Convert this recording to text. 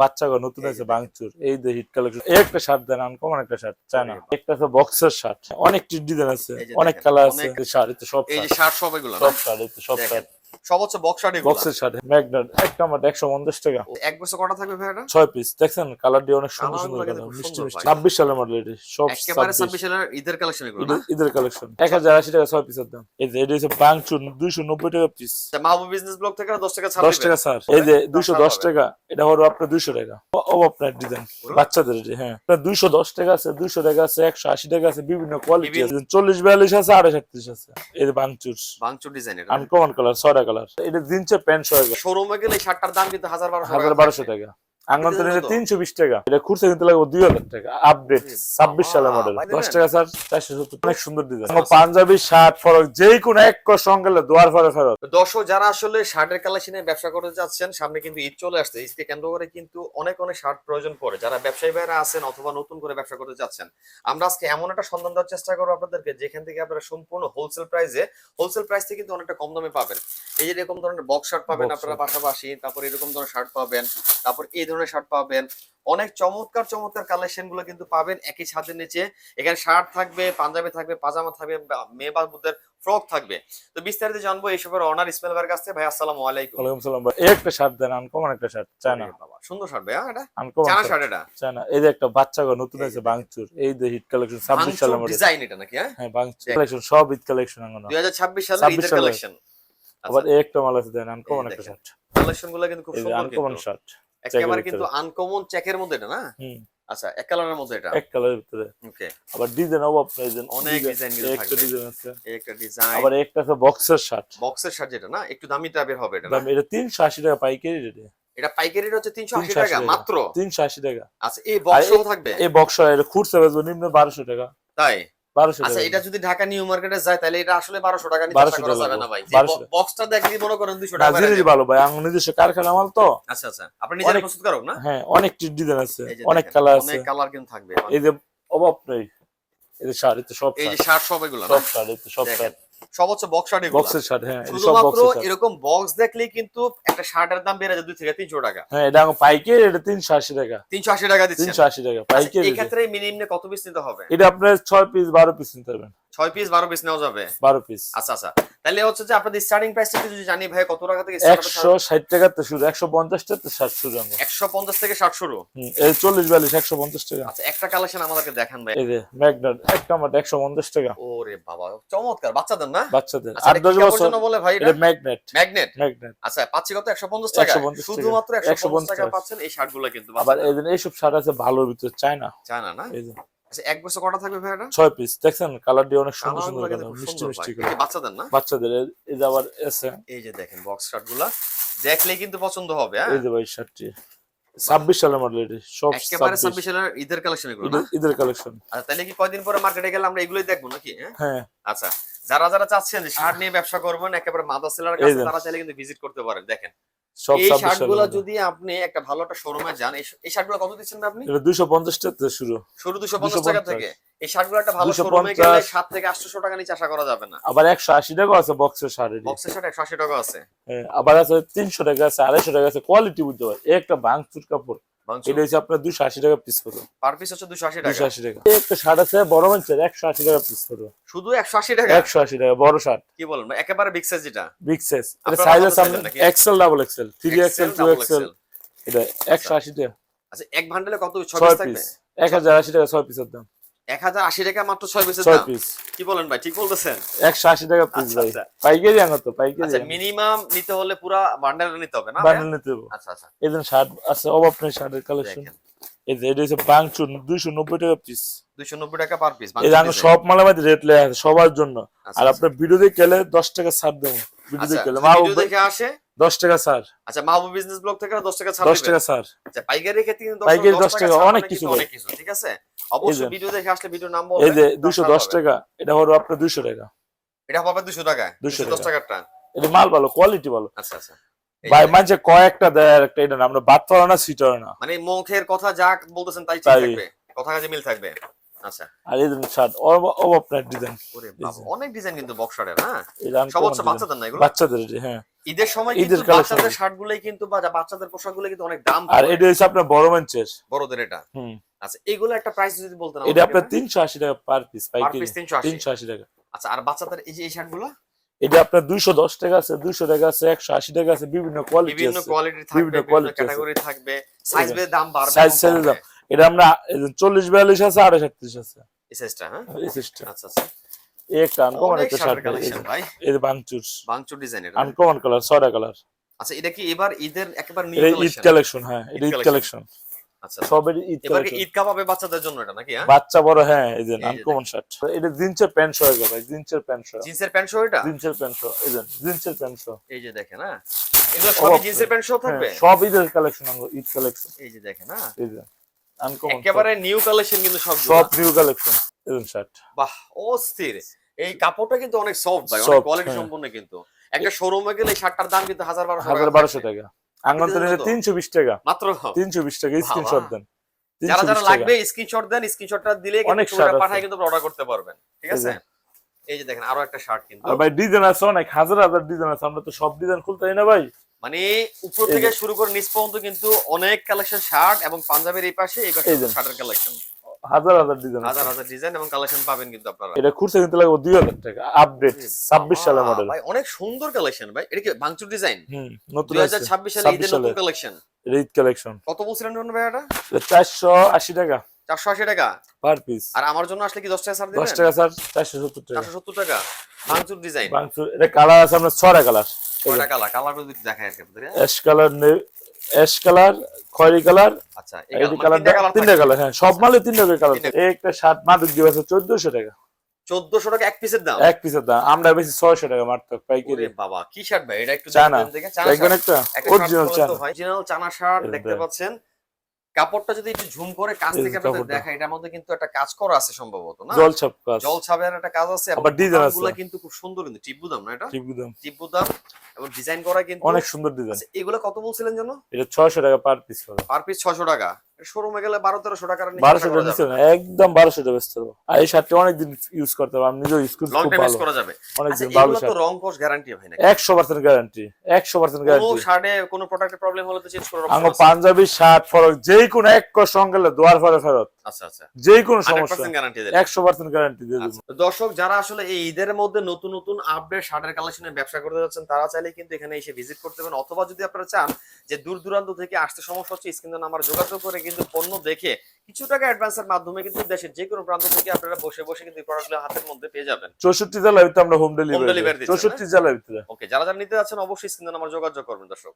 বাচ্চা ঘর নতুন আছে বাংচুর এই যে হিট কালেকশন একটা শার্ট দেন আনকমন একটা শার্ট চায় না একটা আছে বক্সের শার্ট অনেক ডিজাইন আছে অনেক কালার আছে শার্ট এতে সব এই যে শার্ট শার্ট সব এগুলো সব শার্ট এতে সব শার্ট সব হচ্ছে বক্স শার্ট বক্সের শার্ট ম্যাগনেট একটা আমার একশো পঞ্চাশ টাকা। এক বছর কটা থাকবে পিস দেখছেন? কালার দিয়ে অনেক সুন্দর সুন্দর মিষ্টি মিষ্টি। ভাই। ছাব্বিশ সালের মডেল এটি সব একেবারে সালের ঈদের কালেকশন এগুলো না? ঈদের- টাকা পিসের দাম। এই যে এটা হচ্ছে টাকা পিস আচ্ছা, মাহবুব বিজনেস ব্লগ থেকে দশ টাকা ছাড় দশ টাকা স্যার এই যে দুইশো দশ হবে। টাকা এটা হলো আপনার দুইশো টাকা। ও- আপনার ডিজাইন বাচ্চাদের এটি, হ্যাঁ। দুইশো দশ টাকা আছে দুইশো টাকা আছে একশো আশি টাকা আছে বিভিন্ন কোয়ালিটি আছে। চল্লিশ বিয়াল্লিশ আছে আড়াই সাতত্রিশ আছে। এই যে বাংচুর। বাংচুর ডিজাইন এটা। আনকমন কালার কালার এটা জিন্সের প্যান্ট শোরুমে গেলে শার্টটার দাম কিন্তু হাজার বারোশো হাজার বারোশো টাকা। আঙ্গন তো কত? তিনশো বিশ টাকা। এটা কিন্তু লাগবে দুই হাজার টাকা। আপডেট ছাব্বিশ বাবা, সালের মডেল দশ? টাকা স্যার চারশো সত্তর। অনেক সুন্দর ডিজাইন পাঞ্জাবি শার্ট ফরক যে কোনো এক দোয়ার ফরে ফেরত। দর্শক যারা আসলে শার্টের কালেকশনে ব্যবসা করতে যাচ্ছেন সামনে কিন্তু ঈদ চলে আসছে। ঈদকে কেন্দ্র করে কিন্তু অনেক অনেক শার্ট প্রয়োজন পড়ে। যারা ব্যবসায়ী ভাইরা আছেন অথবা নতুন করে ব্যবসা করতে যাচ্ছেন আমরা আজকে এমন একটা সন্ধান দেওয়ার চেষ্টা করব আপনাদেরকে যেখান থেকে আপনারা সম্পূর্ণ হোলসেল প্রাইসে হোলসেল প্রাইস থেকে কিন্তু অনেকটা কম দামে পাবেন। এই যে এরকম ধরনের বক্স শার্ট পাবেন আপনারা পাশাপাশি তারপর এরকম ধরনের শার্ট পাবেন তারপর এই ধরনের শার্ট পাবেন। অনেক চমৎকার চমৎকার কালেকশনগুলো কিন্তু পাবেন একই ছাদের নিচে। এখানে শার্ট থাকবে পাঞ্জাবি থাকবে পাজামা থাকবে মেয়ে বাবুদের ফ্রক থাকবে। তো বিস্তারিত জানব এইসবের অনার ইসমাইল ভাইয়ের কাছ ভাই আসসালামু আলাইকুম। ওয়ালাইকুম সালাম ভাই। একটা শার্ট দেন আনকমন একটা শার্ট চায় না ওরে বাবা, সুন্দর শার্ট ভাই হ্যাঁ, এটা? আনকমন চানা শার্ট এটা? চায় না এই যে একটা বাচ্চা ঘর নতুন আছে বাংচুর। এই যে হিট কালেকশন ছাব্বিশ সালের মডেল ডিজাইন এটা নাকি হ্যাঁ? হ্যাঁ বাংচুর কালেকশন সব ঈদ কালেকশন আঙ্গন দুই হাজার ছাব্বিশ সালের 26 ঈদের কালেকশন আবার এই একটা মাল আছে দেন আনকমন একটা শার্ট কালেকশনগুলো কিন্তু খুব সুন্দর আনকমন শার্ট একেবারে কিন্তু আনকমন চেকের মধ্যে এটা না? আচ্ছা এক কালারের মধ্যে এটা? এক কালারের ভিতরে। ওকে আবার ডিজাইন যে অনেক design গুলো একটা ডিজাইন আছে। একটা ডিজাইন আবার একটা আছে বক্সের শার্ট বক্সের শার্ট যেটা না একটু দামি টাইপের হবে এটা দাম এটা তিনশো আশি টাকা পাইকারি রেটে এটা পাইকারি হচ্ছে তিনশো আশি 380 টাকা। মাত্র? তিনশো আশি টাকা। আচ্ছা এই বক্সও থাকবে? এই বক্স খুঁড়ছে বেচবো নিম্ন বারোশো টাকা। তাই? আচ্ছা এটা যদি ঢাকা নিউ মার্কেটে যায় তাহলে এটা আসলে বারোশো টাকা নিয়ে 1200 আশা করা যাবে না ভাই? বক্সটা দেখলে মনে করেন দুশো টাকা নাজিরই ভালো ভাই নিজস্ব কারখানা মাল তো। আচ্ছা আচ্ছা। আপনি নিজের প্রস্তুত করুন না? হ্যাঁ অনেক ডিজাইন আছে অনেক কালার আছে। অনেক কালার কিন্তু থাকবে। এই যে অভাব নেই। এই যে সব এই যে শার্ট সব এগুলো সব সব সব হচ্ছে বক্স শার্ট বক্সের শার্ট হ্যাঁ শুধুমাত্র এরকম বক্স দেখলেই কিন্তু একটা শার্টের দাম বেড়ে যায় দুই থেকে তিনশো টাকা। হ্যাঁ এটা আমার এটা তিনশো আশি টাকা। তিনশো আশি টাকা দিচ্ছে তিনশো আশি টাকা আচ্ছা, পাইকারি এই ক্ষেত্রে মিনিমাম কত পিস নিতে হবে? এটা আপনার ছয় পিস বারো পিস নিতে পারবেন ছয় পিস বারো পিস নেওয়া যাবে? বারো পিস আচ্ছা আচ্ছা। তাহলে হচ্ছে যে আপনাদের স্টার্টিং প্রাইসটা যদি জানি ভাই কত টাকা থেকে একশো ষাট টাকা তো শুরু একশো পঞ্চাশ টাকা তো ষাট শুরু একশো পঞ্চাশ থেকে ষাট শুরু? চল্লিশ বিয়াল্লিশ একশো পঞ্চাশ টাকা। আচ্ছা একটা কালেকশন আমাদেরকে দেখান ভাই এই যে ম্যাগনেট একটা একশো পঞ্চাশ টাকা। ওরে বাবা চমৎকার। বাচ্চাদের না? বাচ্চাদের। আচ্ছা আট দশ বছর। বলে ভাই এটা ম্যাগনেট। ম্যাগনেট? ম্যাগনেট। আচ্ছা পাচ্ছি কত? একশো পঞ্চাশ টাকা? শুধুমাত্র একশো পঞ্চাশ টাকা। পাচ্ছেন এই শার্টগুলো কিন্তু আবার এই এইসব শার্ট আছে ভালোর ভিতরে চায়না। চায়না না? এই যে। আচ্ছা এক বছর কটা থাকবে ভাই এটা ছয় পিস দেখছেন কালার দিয়ে অনেক সুন্দর সুন্দর মিষ্টি মিষ্টি করে। বাচ্চাদের না? বাচ্চাদের এই- যে আবার এসে। এই যে দেখেন বক্স শার্টগুলা। দেখলেই কিন্তু পছন্দ হবে হ্যাঁ? এই যে ভাই শার্টটি ছাব্বিশ সালের মডেল এটি সব একেবারে 26 সালের ঈদের কালেকশন এগুলো না? ঈদের- কালেকশন আচ্ছা তাহলে কি কয়দিন পরে মার্কেটে গেলে আমরা এগুলোই দেখব নাকি হ্যাঁ? হ্যাঁ। আচ্ছা যারা যারা চাচ্ছেন যে শার্ট নিয়ে ব্যবসা করবেন একেবারে মাদা সেলার কাছে তারা চাইলে কিন্তু ভিজিট করতে পারেন দেখেন। সব এই। যদি আপনি একটা ভালো একটা শোরুমে যান এই- কত দিচ্ছেন আপনি? এটা টাকা শুরু। শুরু দুশো পঞ্চাশ টাকা থেকে। এই একটা ভালো শোরুমে গেলে সাত থেকে টাকা নিচে আশা করা যাবে না। আবার একশো আশি টাকা আছে বক্সের শার্ট এটি বক্সের শার্ট টাকা আছে। হ্যাঁ, আবার আছে টাকা আছে আড়াইশো টাকা আছে কোয়ালিটি বুঝতে পারে। একটা ভাঙচুর কাপড়। এটা হচ্ছে আপনার দুশো আশি টাকা পিস পড়বে পার পিস হচ্ছে দুশো আশি দুশো আশি টাকা। একটা শার্ট আছে বড় মাঞ্চের একশো আশি টাকা পিস পড়বে শুধু একশো আশি টাকা? একশো আশি টাকা বড় শার্ট কি বলেন একেবারে বিগ সাইজ যেটা? বিগ সাইজ এটা সাইজ আছে চাইলেন XL double XL three XL two double XL এটা একশো আশি টাকা। আচ্ছা এক ভান্ডেলে কত ছয় ছয় পিস থাকবে? এক হাজার আশি টাকা ছয় পিসের দাম। টাকা মাত্র ছয় পিসের দাম। কি বলেন ভাই ঠিক বলতেছেন? একশো আশি টাকা পিস আচ্ছা, ভাই। আচ্ছা। পাইকারি আনো তো পাইকারি আচ্ছা মিনিমাম নিতে হলে পুরা বান্ডেল নিতে হবে না বান্ডেল নিতে দেবো আচ্ছা আচ্ছা। এই শার্ট আছে অভাব নেই শার্টের কালেকশন এই যে এটা হচ্ছে বাংচুর দুইশো নব্বই টাকা পিস দুইশো নব্বই টাকা পার পিস এই আমি সব মালামাতি রেট আছে সবার জন্য। আর আপনার ভিডিও দেখে গেলে দশ টাকা ছাড় দেবো। ভিডিও দেখে গেলে মাহবুব দেখে আসে দশ টাকা ছাড় আচ্ছা মাহবুব বিজনেস ব্লগ থেকে দশ টাকা ছাড় দশ টাকা ছাড় আচ্ছা পাইকারি ক্ষেত্রে পাইকারি 10 10 টাকা, অনেক মানে কিছু অনেক কিছু ঠিক আছে? অবশ্যই ভিডিও দেখে আসলে ভিডিও নাম এই যে বলবেন দুইশো দশ টাকা এটা হলো আপনার দুইশো টাকা। এটা পাবে দুশো টাকা দুশো দশ টাকা। টাকারটা। এটা মাল ভালো কোয়ালিটি ভালো। আচ্ছা আচ্ছা। ভাই মানছে কয়েকটা দেয় একটা এটা না আমরা বাদ পারো না সিটার না। মানে মুখের কথা যা বলতেছেন তাই। থাকবে কথা কাজে মিল থাকবে। আচ্ছা। আর এই ধরুন শার্ট আপনার ডিজাইন। অনেক ডিজাইন কিন্তু বক্সারের হ্যাঁ? হচ্ছে বাচ্চাদের না এগুলো? বাচ্চাদের হ্যাঁ। ঈদের সময় ঈদের বাচ্চাদের শার্ট গুলোই কিন্তু বাচ্চাদের কিন্তু অনেক দাম আর এটা হচ্ছে আপনার বড় বড়দের এটা। আচ্ছা এগুলো একটা প্রাইস যদি বলতেন এটা আপনার তিনশো আশি টাকা পার পিস পাইকারি। টাকা। আচ্ছা আর বাচ্চাদের এই যে এই শার্টগুলো এটা আপনার দুইশো দশ টাকা আছে দুইশো টাকা আছে একশো আশি টাকা আছে বিভিন্ন কোয়ালিটি বিভিন্ন কোয়ালিটি থাকবে বিভিন্ন। ক্যাটাগরি থাকবে সাইজ দাম বাড়বে এবং দাম। এটা আমরা চল্লিশ বিয়াল্লিশ আছে আড়াইশ আটত্রিশ আছে। এই সাইজটা হ্যাঁ? এই সিস্টেম আচ্ছা আচ্ছা। একটা আনকমন একটা শার্ট ভাই। এই বাংচুর বাংচুর ডিজাইন এটা আনকমন কালার ছয়টা কালার আচ্ছা এটা কি এবার ঈদের একেবারে নিউ এটা ঈদ কালেকশন কালেকশন হ্যাঁ এটা ঈদ ঈদ কালেকশন আচ্ছা। সবের ঈদ কালেকশন ঈদ কাপ হবে বাচ্চাদের জন্য এটা নাকি হ্যাঁ? বাচ্চা বড় হ্যাঁ এই যে আনকমন শার্ট এটা জিন্সের প্যান্ট ভাই জিন্সের প্যান্ট জিন্সের প্যান্ট শো এটা? জিন্সের প্যান্ট সহ এই যে জিন্সের প্যান্ট এই যে দেখেন হ্যাঁ। এগুলো সবই অবাক জিন্সের প্যান্ট শো থাকবে? হ্যাঁ, সব ঈদের কালেকশন ঈদ কালেকশন এই যে দেখেন হ্যাঁ। এই যে। আনকমন একেবারে নিউ কালেকশন কিন্তু সব সব নিউ কালেকশন এই শার্ট বাহ অস্থির। এই কাপড়টা কিন্তু অনেক সফট ভাই অনেক কোয়ালিটি হ্যাঁ। সম্পূর্ণ কিন্তু। একটা শোরুমে গেলে শার্টটার দাম কিন্তু হাজার বারোশো হাজার টাকা বারোশো থাকবে। টাকা। আঙ্গন নিলে কত? তিনশো বিশ টাকা। মাত্র? তিনশো বিশ টাকা স্ক্রিনশট দেন। যারা 320 যারা লাগবে স্ক্রিনশট দেন স্ক্রিনশটটা দিলে কিন্তু ছবিটা পাঠায় কিন্তু অর্ডার করতে পারবেন। ঠিক আছে? এই যে দেখেন আরও একটা শার্ট কিন্তু। আর ভাই ডিজাইন আছে অনেক হাজার হাজার ডিজাইন আছে। আমরা তো সব ডিজাইন খুলতে না ভাই। মানে উপর থেকে শুরু করে নিচ পর্যন্ত কিন্তু অনেক কালেকশন শার্ট এবং পাঞ্জাবের এই পাশে এই শার্টের কালেকশন হাজার হাজার ডিজাইন হাজার হাজার ডিজাইন এবং কালেকশন পাবেন কিন্তু আপনারা। এটা খুরসা কিন্তু লাগবে দুই হাজার টাকা আপডেট ছাব্বিশ সালের মডেল ভাই অনেক সুন্দর কালেকশন ভাই। এটা কি বাংচুর ডিজাইন নতুন দুই হাজার ছাব্বিশ সালে ঈদের নতুন কালেকশন ঈদ কালেকশন কত বলছিলেন রন ভাই এটা? চারশো আশি টাকা। চারশো আশি টাকা? পার পিস আর আমার জন্য আসলে কি দশ টাকা ছাড় দশ দিবেন টাকা স্যার চারশো সত্তর টাকা। চারশো সত্তর টাকা। বাংচুর ডিজাইন বাংসুর এটা কালার আছে আপনার ছয়টা কালার কয়টা কালার কালার যদি দেখায় আর কি? অ্যাশ কালার অ্যাশ কালার খয়েরি কালার আচ্ছা এই তিনটা কালার হ্যাঁ সব মালে তিনটা করে কালার একটা শার্ট মাদুক দিয়ে আছে চোদ্দশো টাকা। চোদ্দশো টাকা এক পিসের দাম? এক পিসের দাম আমরা বেশি ছয়শো টাকা মারতে পাইকারি। বাবা কি শার্ট ভাই? এটা একটু চায়না। দেখেন দেখে চায়না দেখবেন শার্ট। একটা? একটা অরিজিনাল শার্ট অরিজিনাল চানা শার্ট দেখতে পাচ্ছেন? কাপড়টা যদি একটু ঝুম করে কাছ এই থেকে আপনাদের দেখা এটার মধ্যে কিন্তু একটা কাজ করা আছে সম্ভবত না? জল ছাপ কাজ। জল ছাপের একটা কাজ আছে আবার design আছে। কিন্তু খুব সুন্দর কিন্তু টিপবুদাম না এটা? বুঝলাম টিপবুদাম এবং ডিজাইন করা কিন্তু অনেক সুন্দর ডিজাইন আচ্ছা, এগুলো কত বলছিলেন যেন? এটা ছয়শো টাকা পার পিস হবে পার পিস ছশো টাকা। শোরুমে গেলে বারো তেরোশো টাকার নিচে বারোশো ব্যবসা টাকা নিচে একদম বারোশো টাকা বেচতে পারব আর এই শার্টটা অনেকদিন ইউজ করতে পারব আমি নিজেও ইউজ খুব ভালো। করা যাবে। আচ্ছা অনেকদিন ভালো এগুলো তো রং কোর্স গ্যারান্টি হয় না একশো পার্সেন্ট গ্যারান্টি একশো পার্সেন্ট কোনো গ্যারান্টি শার্টে কোনো প্রোডাক্টের প্রবলেম হলে তো চেঞ্জ করার আছে। পাঞ্জাবি শার্ট ফরক যে কোনো এক সঙ্গে দোয়ার ফরে ফেরত। আচ্ছা আচ্ছা। যে কোনো সমস্যা। গ্যারান্টি একশো পার্সেন্ট গ্যারান্টি দিয়ে দেবো। আচ্ছা, দর্শক যারা আসলে এই ঈদের মধ্যে নতুন নতুন আপডেট শার্টের কালেকশনের ব্যবসা করতে যাচ্ছেন তারা চাইলে কিন্তু এখানে এসে ভিজিট করতে পারেন। অথবা যদি আপনারা চান যে দূর দূরান্ত থেকে আসতে সমস্যা হচ্ছে স্ক্রিনে নাম্বার যোগাযোগ করে কিন্তু পণ্য দেখে কিছু টাকা অ্যাডভান্সের মাধ্যমে কিন্তু দেশের যে কোনো প্রান্ত থেকে আপনারা বসে বসে কিন্তু প্রোডাক্টগুলো হাতের মধ্যে পেয়ে যাবেন। চৌষট্টি জেলায় আমরা হোম ডেলিভারি চৌষট্টি জেলায় ওকে যারা যারা নিতে যাচ্ছেন অবশ্যই স্ক্রিনে নাম্বার যোগাযোগ করবেন দর্শক।